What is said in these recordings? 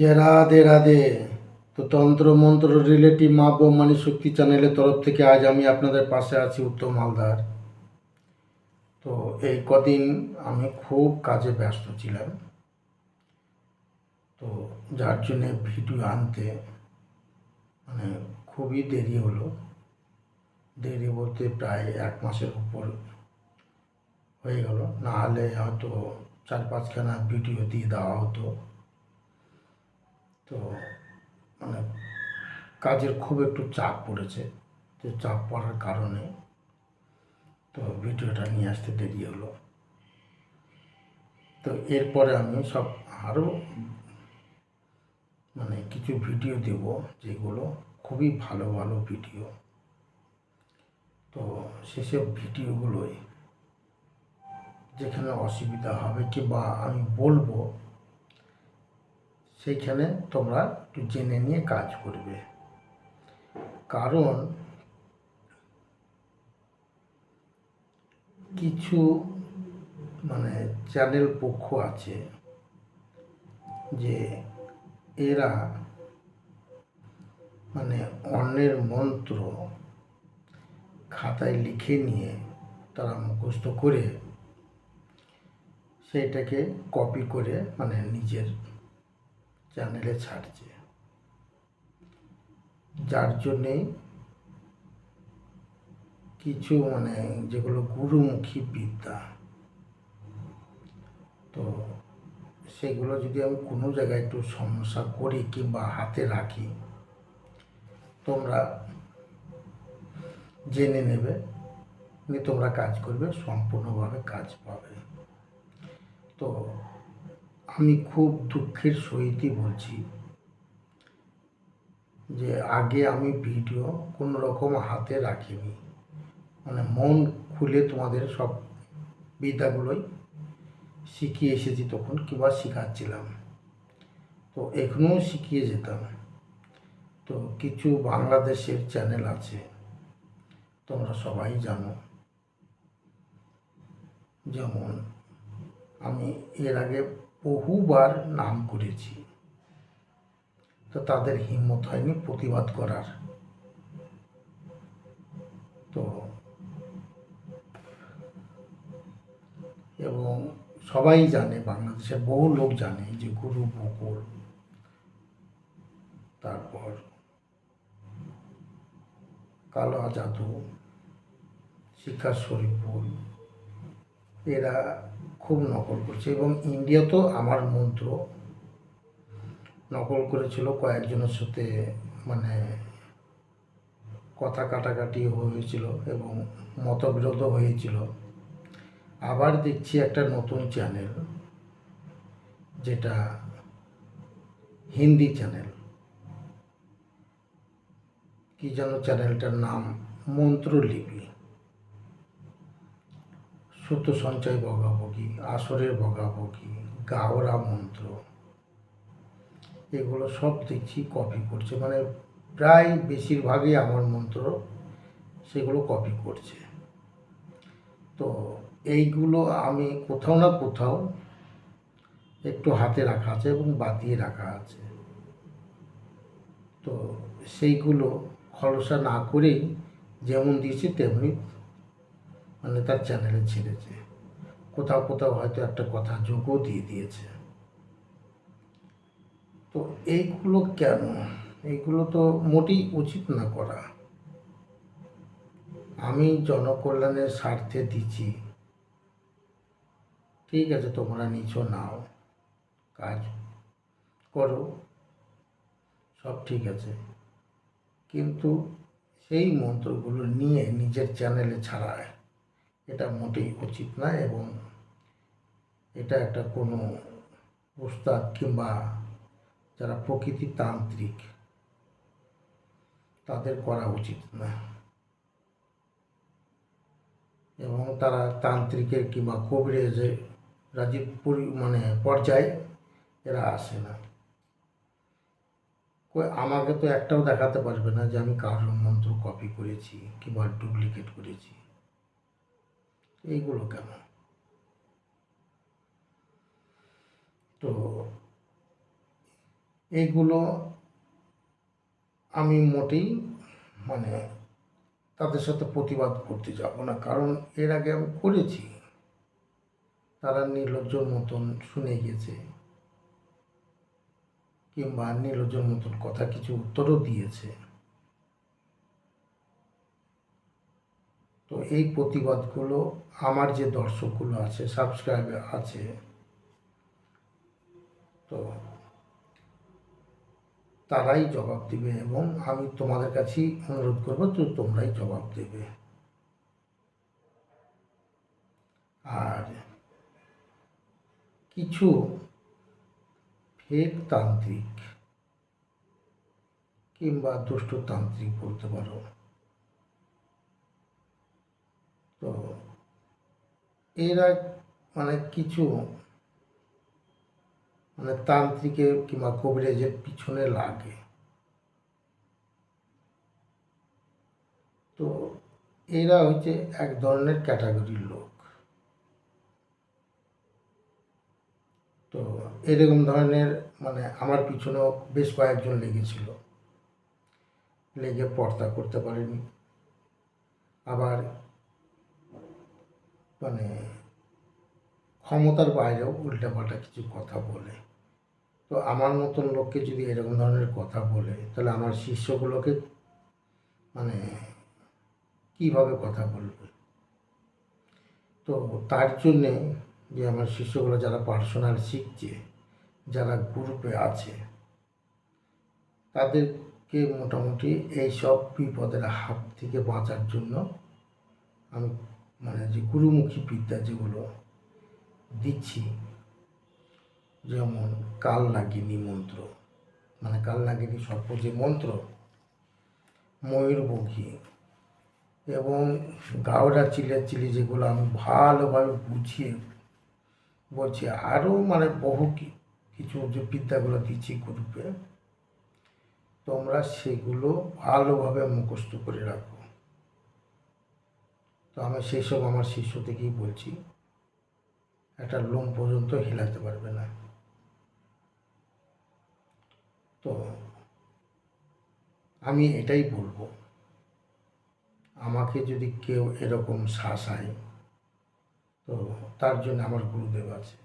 যে রাধে রাধে। তো তন্ত্র, মন্ত্র রিলেটিভ মা ব্রহ্মাণী শক্তি চ্যানেলের তরফ থেকে আজ আমি আপনাদের পাশে আছি উত্তম হালদার। তো এই কদিন আমি খুব কাজে ব্যস্ত ছিলাম। তো যার জন্যে ভিডিও আনতে মানে খুবই দেরি হলো। দেরি বলতে প্রায় এক মাসের উপর হয়ে গেল। না হলে হয়তো চার পাঁচখানা ভিডিও দিয়ে দেওয়া হতো। তো মানে কাজের খুব একটু চাপ পড়েছে, তো চাপ পড়ার কারণে তো ভিডিওটা নিয়ে আসতে দেরি হলো। তো এরপরে আমি সব আরও মানে কিছু ভিডিও দেব যেগুলো খুবই ভালো ভালো ভিডিও। তো সেসব ভিডিওগুলোই যেখানে অসুবিধা হবে কিংবা আমি বলব সেইখানে তোমরা একটু জেনে নিয়ে কাজ করবে। কারণ কিছু মানে চ্যানেল পক্ষ আছে যে এরা মানে অন্যের মন্ত্র খাতায় লিখে নিয়ে তারা মুখস্থ করে সেইটাকে কপি করে মানে নিজের চ্যানেলে ছাড়ছে। যার জন্যে কিছু মানে যেগুলো গুরুমুখী বিদ্যা। তো সেগুলো যদি আমি কোনো জায়গায় একটু সমস্যা করি কিংবা হাতে রাখি, তোমরা জেনে নেবে, নিয়ে তোমরা কাজ করবে, সম্পূর্ণভাবে কাজ পাবে। তো আমি খুব দুঃখের সহিতই বলছি যে আগে আমি ভিডিও কোনো রকম হাতে রাখিনি। মানে মন খুলে তোমাদের সব বিদ্যাগুলোই শিখিয়ে এসেছি তখন কিংবা শেখাচ্ছিলাম। তো এখনও শিখিয়ে যেতাম। তো কিছু বাংলাদেশের চ্যানেল আছে, তোমরা সবাই জানো। যেমন আমি এর আগে বহুবার নাম করেছি। তো তাদের হিম্মত হয়নি প্রতিবাদ করার। তো এবং সবাই জানে, বাংলাদেশের বহু লোক জানে যে গুরু বকুল, তারপর কালো জাদু শিক্ষা শরীফুল, এরা খুব নকল করছে এবং ইন্ডিয়াতেও আমার মন্ত্র নকল করেছিল কয়েকজনের সাথে মানে কথা কাটাকাটি হয়েছিল এবং মতবিরোধও হয়েছিল। আবার দেখছি একটা নতুন চ্যানেল যেটা হিন্দি চ্যানেল কি যেন চ্যানেলটার নাম মন্ত্রলিপি। সত্য সঞ্চয় বগাবগি, আসরের বগাবগি, গাওরা মন্ত্র। এগুলো সব দেখছি কপি করছে। মানে প্রায় বেশিরভাগই আমার মন্ত্র সেগুলো কপি করছে। তো এইগুলো আমি কোথাও না কোথাও একটু হাতে রাখা আছে এবং বাদিয়ে রাখা আছে। তো সেইগুলো খরচা না করেই যেমন দিয়েছি, তেমনি মানে তার চ্যানেলে ছেড়েছে। কোথাও কোথাও হয়তো একটা কথা যোগও দিয়ে দিয়েছে। তো এইগুলো কেন? এইগুলো তো মোটেই উচিত না করা। আমি জনকল্যাণের স্বার্থে দিচ্ছি। ঠিক আছে, তোমরা নিচো নাও। কাজ করো। সব ঠিক আছে। কিন্তু সেই মন্ত্রগুলো নিয়ে নিজের চ্যানেলে ছাড়ায়। এটা মোটেই উচিত না এবং এটা একটা কোনো উস্তাদ কিংবা যারা প্রকৃতি তান্ত্রিক, তাদের করা উচিত না। এবং তারা তান্ত্রিকের কিংবা কবিরাজের রাজীব পরি মানে পর্যায়ে এরা আসে না। আমাকে তো একটাও দেখাতে পারবে না যে আমি কারোর মন্ত্র কপি করেছি কিংবা ডুপ্লিকেট করেছি। এইগুলো কেন তো এইগুলো আমি মোটেই মানে তাদের সাথে প্রতিবাদ করতে যাব না, কারণ এর আগে আমি করেছি। তারা নির্লজ্জর মতন শুনে গেছে, কিংবা নির্লজ্জর মতন কথা কিছু উত্তরও দিয়েছে। তো এই প্রতিবাদগুলো আমার যে দর্শকগুলো আছে সাবস্ক্রাইবার আছে, তো তারাই জবাব দিবে এবং আমি তোমাদের কাছেই অনুরোধ করব তো তোমরাই জবাব দেবে। আর কিছু ফেক তান্ত্রিক কিংবা দুষ্টতান্ত্রিক বলতে পারো। তো এরা মানে কিছু মানে তান্ত্রিকের কিংবা কবিরাজের পিছনে লাগে। তো এরা হচ্ছে এক ধরনের ক্যাটাগরির লোক। তো এরকম ধরনের মানে আমার পিছনেও বেশ কয়েকজন লেগেছিল। লেগে পর্দা করতে পারেনি। আবার মানে ক্ষমতার বাইরেও উল্টাপাল্টা কিছু কথা বলে। তো আমার মতন লোককে যদি এরকম ধরনের কথা বলে, তাহলে আমার শিষ্যগুলোকে মানে কীভাবে কথা বলবে? তো তার জন্যে যে আমার শিষ্যগুলো যারা পার্সোনাল শিখছে, যারা গ্রুপে আছে, তাদেরকে মোটামুটি এই সব বিপদের হাত থেকে বাঁচার জন্য আমি মানে যে গুরুমুখী বিদ্যা যেগুলো দিচ্ছি, যেমন কাল নাগিনী মন্ত্র মানে কাল নাগিনী সর্প যে মন্ত্র ময়ূরবঘী এবং গাওড়া চিলে চিলি যেগুলো আমি ভালোভাবে বুঝিয়ে বলছি, আরও মানে বহু কিছু যে বিদ্যাগুলো দিচ্ছি গ্রুপে, তোমরা সেগুলো ভালোভাবে মুখস্থ করে রাখো। তো আমি সেই সব আমার শিষ্য থেকেই বলছি, একটা লোম পর্যন্ত হেলাতে পারবে না। তো আমি এটাই বলব, আমাকে যদি কেউ এরকম শাসায়, তো তার জন্য আমার গুরুদেব আছে।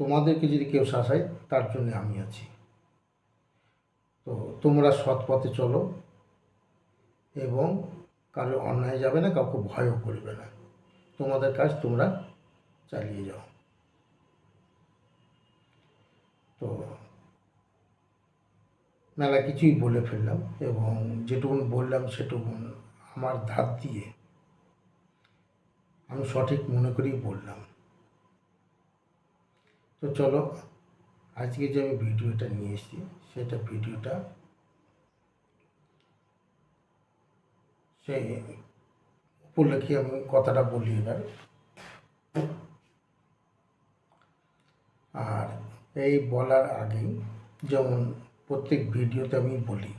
তোমাদেরকে যদি কেউ শাসায়, তার জন্য আমি আছি। তো তোমরা সৎ পথে চলো এবং কারও অন্যায় যাবে না, কাউকে ভয়ও করবে না। তোমাদের কাজ তোমরা চালিয়ে যাও। তো মেলা কিছুই বলে ফেললাম এবং যেটুকুন বললাম সেটুকুন আমার ধার দিয়ে আমি সঠিক মনে করেই বললাম। তো চলো, আজকে যে আমি ভিডিওটা নিয়ে এসেছি, সেটা ভিডিওটা সেই উপলক্ষে আমি কথাটা বলি এবার। আর এই বলার আগেই যেমন প্রত্যেক ভিডিওতে আমি বলি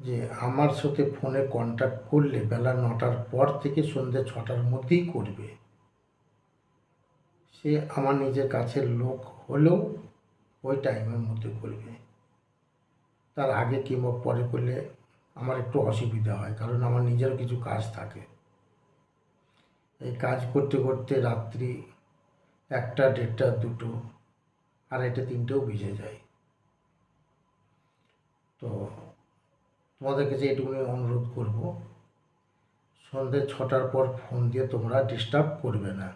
যে আমার সাথে ফোনে কন্ট্যাক্ট করলে বেলা নটার পর থেকে সন্ধ্যে ছটার মধ্যেই করবে। সে আমার নিজের কাছের লোক হলেও ওই টাইমের মধ্যে করবে। তার আগে কিংবা পরে করলে আমার একটু অসুবিধা হয়, কারণ আমার নিজেরও কিছু কাজ থাকে। এই কাজ করতে করতে রাত্রি একটা, দেড়টা, দুটো, আড়াইটা, তিনটেও বেজে যায়। তো তোমাদের কাছে এটুকুনি অনুরোধ করব সন্ধ্যে ছটার পর ফোন দিয়ে তোমরা ডিস্টার্ব করবে না।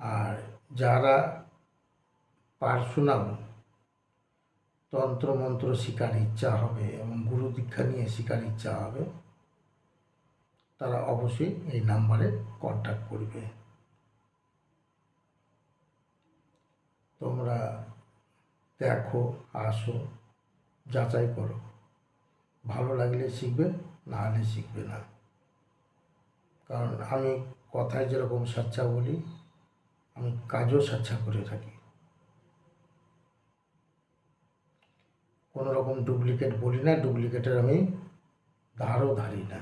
আর যারা পার্সোনাল তন্ত্রমন্ত্র শেখার ইচ্ছা হবে, এবং গুরু দীক্ষা নিয়ে শেখার ইচ্ছা হবে, তারা অবশ্যই এই নাম্বারে কন্ট্যাক্ট করবে। তোমরা দেখো, আসো, যাচাই করো। ভালো লাগলে শিখবে, না হলে শিখবে না। কারণ আমি কথায় যেরকম সাচ্চা বলি, আমি কাজও সাচ্চা করে থাকি। কোনো রকম ডুপ্লিকেট বলি না ডুপ্লিকেটের আমি ধারও ধারি না।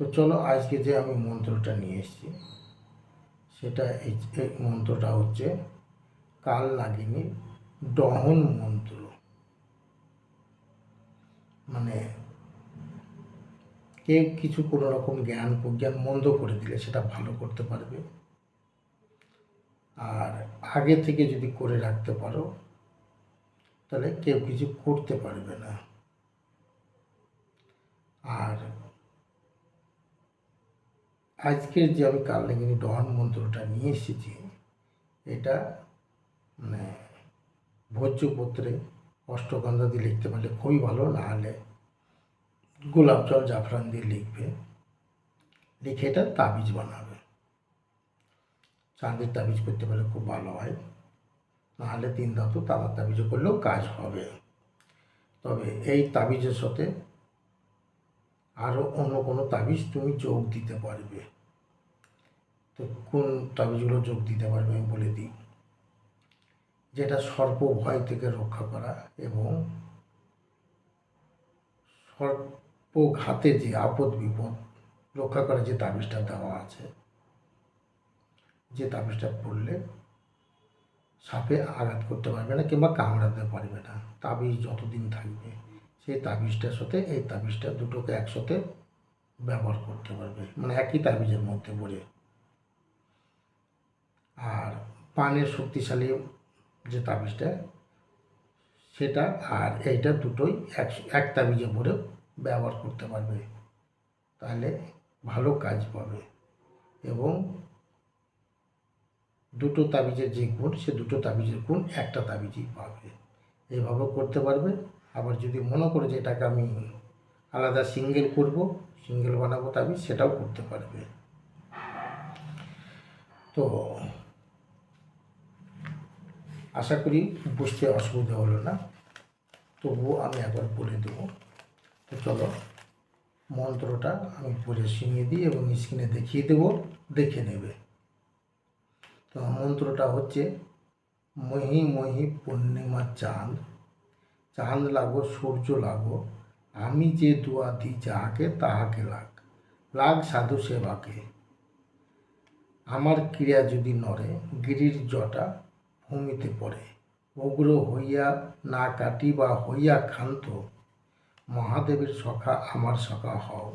তো চলো আজকে যে আমি মন্ত্রটা নিয়ে এসেছি, সেটা এই মন্ত্রটা হচ্ছে কাল নাগিনী দহন মন্ত্র। মানে কেউ কিছু কোনো রকম জ্ঞান, প্রজ্ঞান মন্দ করে দিলে সেটা ভালো করতে পারবে। আর আগে থেকে যদি করে রাখতে পারো তাহলে কেউ কিছু করতে পারবে না। আর আজকের যে আমি কালনাগিনী ডহন মন্ত্রটা নিয়ে এসেছি, এটা মানে ভোজ্যপত্রে অষ্টগন্ধা দিয়ে লিখতে পারলে খুবই ভালো না হলে গোলাপ জল, জাফরান দিয়ে লিখবে। লিখে এটা তাবিজ বানাবে। চাঁদের তাবিজ করতে পারলে খুব ভালো হয়। নাহলে তিন ধাতু তালার তাবিজও করলেও কাজ হবে। তবে এই তাবিজের সাথে আরও অন্য কোনো তাবিজ তুমি যোগ দিতে পারবে। তো কোন তাবিজগুলো যোগ দিতে পারবে আমি বলে দিই। যেটা সর্প ভয় থেকে রক্ষা করা এবং সর্পঘাতে যে আপদ বিপদ রক্ষা করা যে তাবিজটা দেওয়া আছে, যে তাবিজটা পড়লে সাপে আঘাত করতে পারবে না কিংবা কামড়াতে পারবে না। তাবিজ যতদিন থাকবে, সেই তাবিজটার সাথে এই তাবিজটা দুটোকে একসাথে ব্যবহার করতে পারবে মানে একই তাবিজের মধ্যে পড়ে। আর পানের শক্তিশালী যে তাবিজটা, সেটা আর এইটা দুটোই এক এক তাবিজে পরে ব্যবহার করতে পারবে। তাহলে ভালো কাজ পাবে এবং দুটো তাবিজের যে গুণ, সে দুটো তাবিজের গুণ একটা তাবিজই পাবে। এইভাবে করতে পারবে। আবার যদি মনে করে যে এটাকে আমি আলাদা সিঙ্গেল করব, সিঙ্গেল বানাবো তাবিজ, সেটাও করতে পারবে। তো আশা করি বুঝতে অসুবিধা হলো না। তবুও আমি একবার বলে দেবো। তো চলো, মন্ত্রটা আমি পড়ে শুনিয়ে দিই এবং স্ক্রিনে দেখিয়ে দেবো, দেখে নেবে। তো মন্ত্রটা হচ্ছে, মহি মহি পূর্ণিমা চাঁদ চাঁদ লাগো, সূর্য লাগো, আমি যে দুয়া দিই যাহাকে তাহাকে লাগ লাগ সাধু সেবাকে। আমার ক্রিয়া যদি নড়ে, গিরির জটা ভূমিতে পড়ে, উগ্র হইয়া না কাটি বা হইয়া ক্ষান্ত, মহাদেবের সখা আমার সখা হও।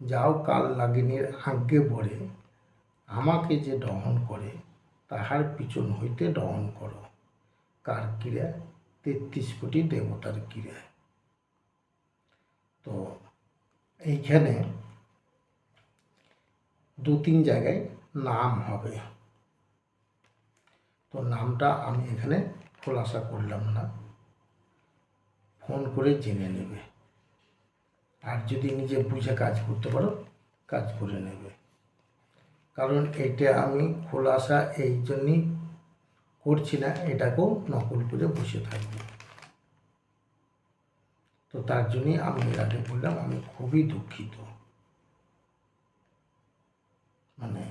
যাও কাল লাগিনীর আজ্ঞে পড়ে, আমাকে যে দহন করে তাহার পিছন হইতে দহন করো। কার ক্রিয়া তেত্রিশ কোটি দেবতার ক্রিয়া তো এইখানে দু তিন জায়গায় নাম হবে। তো নামটা আমি এখানে খোলাসা করলাম না। ফোন করে জেনে নেবে। আর যদি নিজে বুঝে কাজ করতে পারো, কাজ করে নেবে। কারণ এটা আমি খোলাসা এই জন্যই করছি না, এটাকেও নকল করে বসে থাকব। তো তার জন্যই আমি এর আগে বললাম, আমি খুবই দুঃখিত। মানে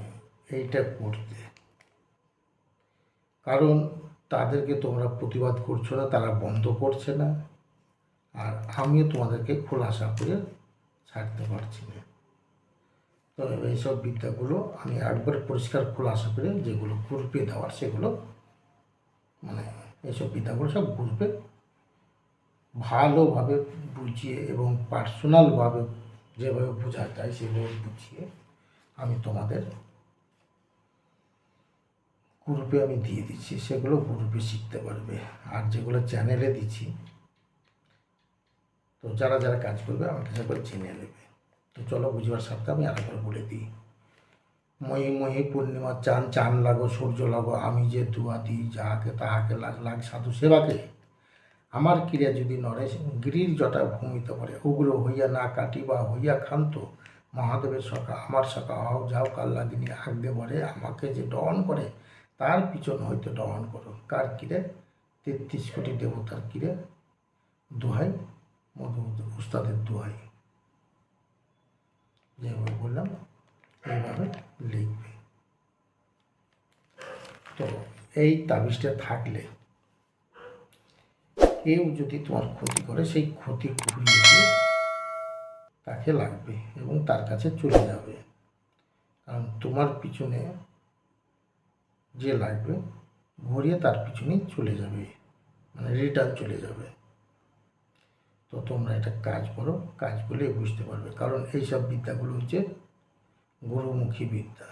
এইটা করতে। কারণ তাদেরকে তোমরা প্রতিবাদ করছ না, তারা বন্ধ করছে না। আর আমিও তোমাদেরকে খোলাসা করে ছাড়তে পারছি না। এইসব বিদ্যাগুলো আমি একবার পরিষ্কার খোলাসা করে যেগুলো গ্রুপে দেওয়ার, সেগুলো মানে এইসব বিদ্যাগুলো সব গ্রুপে ভালোভাবে বুঝিয়ে এবং পার্সোনালভাবে যেভাবে বোঝা যায় সেভাবে বুঝিয়ে আমি তোমাদের গ্রুপে আমি দিয়ে দিচ্ছি, সেগুলো গ্রুপে শিখতে পারবে। আর যেগুলো চ্যানেলে দিচ্ছি, তো যারা যারা কাজ করবে আমাকে সেগুলো জেনে নেবে। তো চলো বুঝবার সাথে আমি আরেকবার বলে দিই। মহি মহি পূর্ণিমা চান চান লাগো, সূর্য লাগো, আমি যে দুয়া দিই, যাহাকে তাহাকে লাগ লাগ সাধু সেবাকে। আমার ক্রিয়া যদি নরেশ গিরির জটা ভূমিতে পড়ে। উগ্র হইয়া না কাটি বা হইয়া ক্ষান্ত। মহাদেবের সখা, আমার সখা, হও যাও কাল্লাদিনী আজ্ঞে বলে, আমাকে যে দহন করে, তার পিছন হইতে দহন করো। কার কিরে তেত্রিশ কোটি দেবতার কিরে দোহাই মধু উস্তাদের দোহাই। যেভাবে বললাম, এইভাবে লিখবে। তো এই তাবিজটা থাকলে কেউ যদি তোমার ক্ষতি করে, সেই ক্ষতি ঘুরিয়ে দিয়ে তাকে লাগবে এবং তার কাছে চলে যাবে। কারণ তোমার পিছনে যে লাগবে, ঘুরিয়ে তার পিছনেই চলে যাবে মানে রিটার্ন চলে যাবে। তো তোমরা এটা কাজ করো, কাজ করলে বুঝতে পারবে। কারণ এইসব বিদ্যাগুলো হচ্ছে গুরুমুখী বিদ্যা।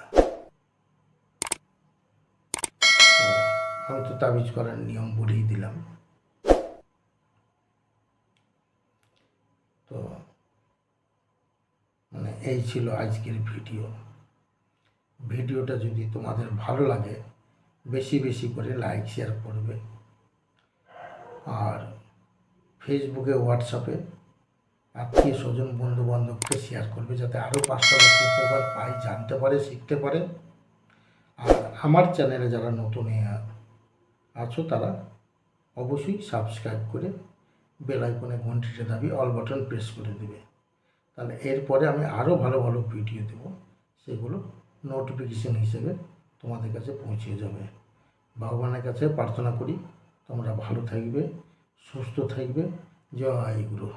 তো আমি তো তাবিজ করার নিয়ম বলেই দিলাম। তো মানে এই ছিল আজকের ভিডিও। ভিডিওটা যদি তোমাদের ভালো লাগে, বেশি বেশি করে লাইক, শেয়ার করবে। আর ফেসবুকে হোয়াটসঅ্যাপে আত্মীয় স্বজন বন্ধু বান্ধবকে শেয়ার করবে যাতে আরও পাঁচটা লোক উপকার পায়, জানতে পারে, শিখতে পারে। আর আমার চ্যানেলে যারা নতুন আছো তারা অবশ্যই সাবস্ক্রাইব করে বেল আইকনে ঘন্টিটা দাবি অল বাটন প্রেস করে দেবে। তাহলে এরপরে আমি আরও ভালো ভালো ভিডিও দেব, সেগুলো নোটিফিকেশন হিসেবে তোমাদের কাছে পৌঁছে যাবে। ভগবানের কাছে প্রার্থনা করি, তোমরা ভালো থাকবে। সুস্থ থাকবে জয় গুরু।